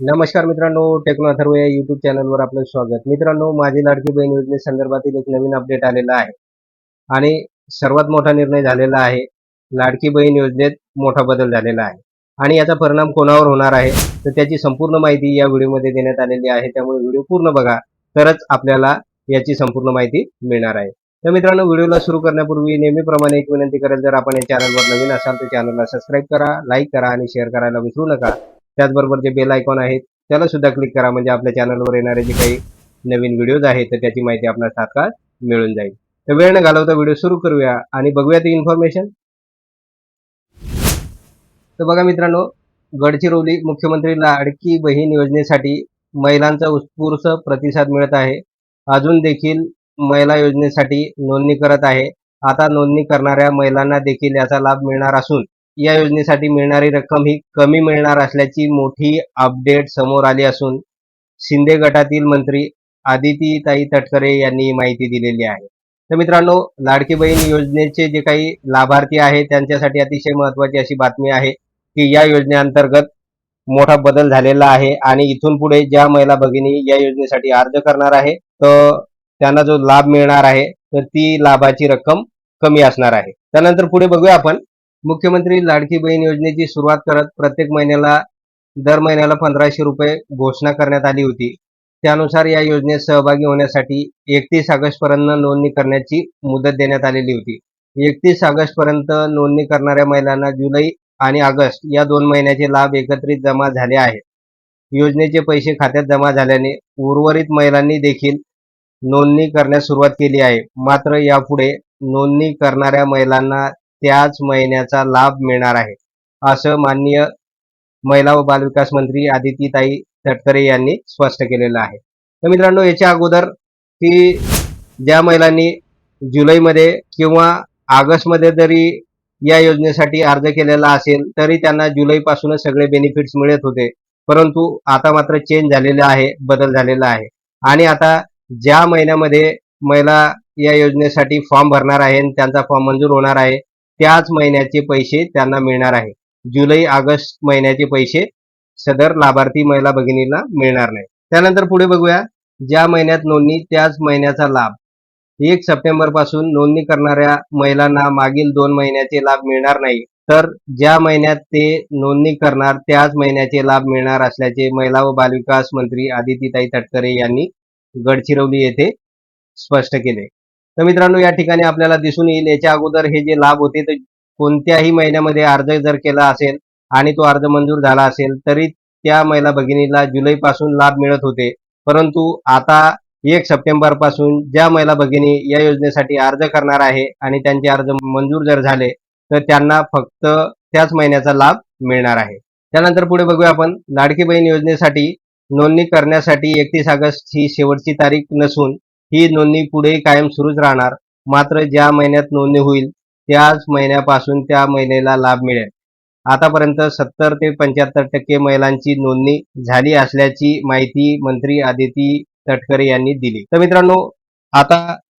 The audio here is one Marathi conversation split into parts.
नमस्कार मित्रांनो टेक्नो अथर्व या युट्यूब चॅनलवर आपलं स्वागत. मित्रांनो माझी लाडकी बहीण योजनेसंदर्भातील एक नवीन अपडेट आलेला आहे. आणि सर्वात मोठा निर्णय झालेला आहे लाडकी बहीण योजनेत मोठा बदल झालेला आहे. आणि याचा परिणाम कोणावर होणार आहे तर त्याची संपूर्ण माहिती या व्हिडिओमध्ये देण्यात आलेली आहे. त्यामुळे व्हिडिओ पूर्ण बघा तरच आपल्याला याची संपूर्ण माहिती मिळणार आहे. तर मित्रांनो व्हिडिओला सुरू करण्यापूर्वी नेहमीप्रमाणे एक विनंती करेल जर आपण या चॅनलवर नवीन असाल तर चॅनलला सबस्क्राईब करा लाईक करा आणि शेअर करायला विसरू नका. त्याचबरोबर जे बेल आयकॉन आहे त्याला सुद्धा क्लिक करा. म्हणजे आपल्या चॅनलवर येणारे जे काही नवीन व्हिडिओज आहेत तर त्याची माहिती आपल्याला तात्काळ मिळून जाईल. तर वेळ न घालवता व्हिडिओ सुरू करूया आणि बघूया ती इन्फॉर्मेशन तर बघा मित्रांनो गडचिरोली मुख्यमंत्री लाडकी बहीण योजनेसाठी महिलांचा उत्स्फूर्त प्रतिसाद मिळत आहे. अजून देखील महिला योजनेसाठी नोंदणी करत आहे. आता नोंदणी करणाऱ्या महिलांना देखील याचा लाभ मिळणार असून या योजनेसाठी मिळणारी रक्कम ही कमी मिळणार असल्याची मोठी अपडेट समोर आली असून शिंदे गटातील मंत्री आदितीताई तटकरे यांनी माहिती दिलेली आहे. तर मित्रांनो लाडकी बहीण योजनेचे जे काही लाभार्थी आहेत त्यांच्यासाठी अतिशय महत्वाची अशी बातमी आहे की या योजनेअंतर्गत मोठा बदल झालेला आहे आणि इथून पुढे ज्या महिला भगिनी या योजनेसाठी अर्ज करणार आहे तर त्यांना जो लाभ मिळणार आहे तर ती लाभाची रक्कम कमी असणार आहे. त्यानंतर पुढे बघूया आपण मुख्यमंत्री लाडकी बहीण योजनेची सुरुवात करत प्रत्येक महिन्याला दर महिन्याला पंधराशे रुपये घोषणा करण्यात आली होती. त्यानुसार या योजनेत सहभागी होण्यासाठी एकतीस ऑगस्ट पर्यंत नोंदणी करण्याची मुदत देण्यात आलेली होती. एकतीस ऑगस्ट पर्यंत नोंदणी करणाऱ्या महिलांना जुलै आणि ऑगस्ट या दोन महिन्याचे लाभ एकत्रित जमा झाले आहेत. योजनेचे पैसे खात्यात जमा झाल्याने उर्वरित महिलांनी देखील नोंदणी करण्यास सुरुवात केली आहे. मात्र यापुढे नोंदणी करणाऱ्या महिलांना त्याच महिन्याचा लाभ मिळणार आहे. असं माननीय महिला व बालविकास मंत्री आदितीताई तटकरे यांनी स्पष्ट केलेलं आहे. तर मित्रांनो याच्या अगोदर की ज्या महिलांनी जुलैमध्ये किंवा ऑगस्टमध्ये जरी या योजनेसाठी अर्ज केलेला असेल तरी त्यांना जुलैपासूनच सगळे बेनिफिट्स मिळत होते. परंतु आता मात्र चेंज झालेला आहे बदल झालेला आहे. आणि आता ज्या महिन्यामध्ये महिला या योजनेसाठी फॉर्म भरणार आहे आणि त्यांचा फॉर्म मंजूर होणार आहे त्याच महिन्याचे पैसे त्यांना मिळणार आहे. जुलै ऑगस्ट महिन्याचे पैसे सदर लाभार्थी महिला भगिनीला मिळणार नाही. त्यानंतर पुढे बघूया. ज्या महिन्यात नोंदणी त्याच महिन्याचा लाभ. एक सप्टेंबरपासून नोंदणी करणाऱ्या महिलांना मागील दोन महिन्याचे लाभ मिळणार नाही. तर ज्या महिन्यात ते नोंदणी करणार त्याच महिन्याचे लाभ मिळणार असल्याचे महिला व बालविकास मंत्री आदितीताई तटकरे यांनी गडचिरोली येथे स्पष्ट केले. तर मित्रांनो या ठिकाणी आपल्याला दिसून येईल याच्या अगोदर हे जे लाभ होते ते कोणत्याही महिन्यामध्ये अर्ज जर केला असेल आणि तो अर्ज मंजूर झाला असेल तरी त्या महिला भगिनीला जुलैपासून लाभ मिळत होते. परंतु आता एक सप्टेंबरपासून ज्या महिला भगिनी या योजनेसाठी अर्ज करणार आहे आणि त्यांचे अर्ज मंजूर जर झाले तर त्यांना फक्त त्याच महिन्याचा लाभ मिळणार आहे. त्यानंतर पुढे बघूया आपण लाडकी बहीण योजनेसाठी नोंदणी करण्यासाठी एकतीस ऑगस्ट ही शेवटची तारीख नसून ही नोंदणी पुढे कायम सुरूच राहणार. मात्र ज्या महिन्यात नोंदणी होईल त्याच महिन्यापासून त्या महिलेला लाभ मिळेल. आतापर्यंत सत्तर ते पंच्याहत्तर टक्के महिलांची नोंदणी झाली असल्याची माहिती मंत्री आदिती तटकरे यांनी दिली. तर मित्रांनो आता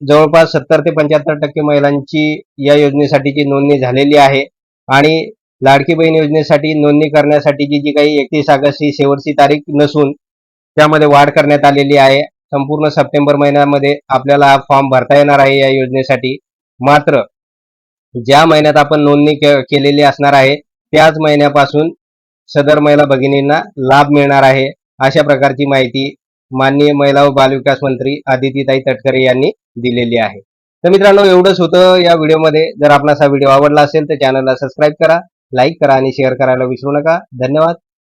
जवळपास सत्तर ते पंच्याहत्तर टक्के महिलांची या योजनेसाठीची नोंदणी झालेली आहे आणि लाडकी बहीण योजनेसाठी नोंदणी करण्यासाठीची जी काही एकतीस ऑगस्ट ही शेवटची तारीख नसून त्यामध्ये वाढ करण्यात आलेली आहे. संपूर्ण सप्टेंबर महिन्यामध्ये आपल्याला हा फॉर्म भरता येणार आहे या योजनेसाठी. मात्र ज्या महिन्यात आपण नोंदणी के- केलेली असणार आहे त्याच महिन्यापासून सदर महिला भगिनींना लाभ मिळणार आहे अशा प्रकारची माहिती माननीय महिला व बालविकास मंत्री आदितीताई तटकरे यांनी दिलेली आहे. तर मित्रांनो एवढंच होतं या व्हिडिओमध्ये. जर आपणास हा व्हिडिओ आवडला असेल तर चॅनलला सबस्क्राईब करा लाईक करा आणि शेअर करायला विसरू नका. धन्यवाद.